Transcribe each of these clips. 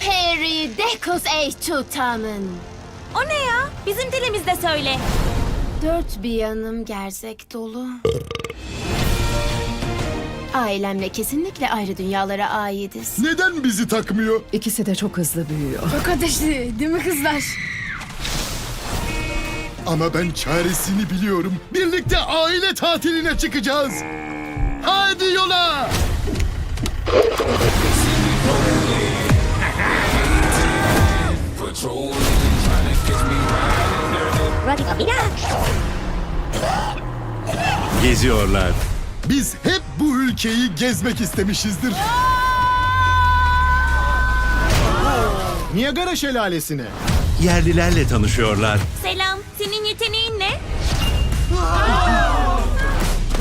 Dekos ey tutamın. O ne ya? Bizim dilimizde söyle. Dört bir yanım gerzek dolu. Ailemle kesinlikle ayrı dünyalara aitiz. Neden bizi takmıyor? İkisi de çok hızlı büyüyor. Çok ateşli değil mi kızlar? Ama ben çaresini biliyorum. Birlikte aile tatiline çıkacağız. Hadi yola. Geziyorlar. Biz hep bu ülkeyi gezmek istemişizdir. Niagara Şelalesi'ne. Yerlilerle tanışıyorlar. Selam. Senin yeteneğin ne?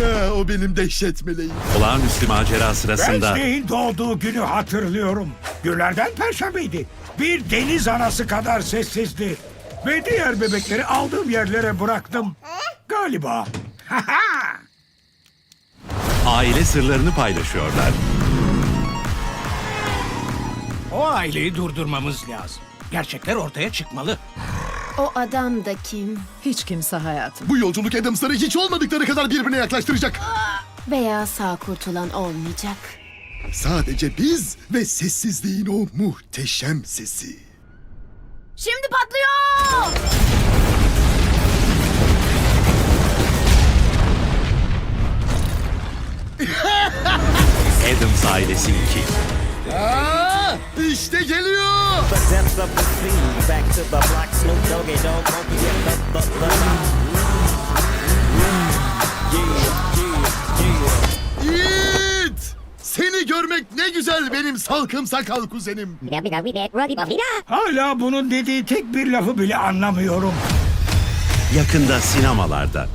Ha, o benim dehşet meleğim. Olağanüstü macera sırasında Wednesday'in doğduğu günü hatırlıyorum. Günlerden perşembeydi. Bir deniz anası kadar sessizdi. Ve diğer bebekleri aldığım yerlere bıraktım. Galiba. aile sırlarını paylaşıyorlar. o aileyi durdurmamız lazım. Gerçekler ortaya çıkmalı. O adam da kim? Hiç kimse hayatım. Bu yolculuk Adams'ları hiç olmadıkları kadar birbirine yaklaştıracak. Veya sağ kurtulan olmayacak. Sadece biz ve sessizliğin o muhteşem sesi. Şimdi patlıyor! Adams ailesi 2. Aa, işte geliyor. Seni görmek ne güzel benim salkım sakal kuzenim. Hala bunun dediği tek bir lafı bile anlamıyorum. Yakında sinemalarda.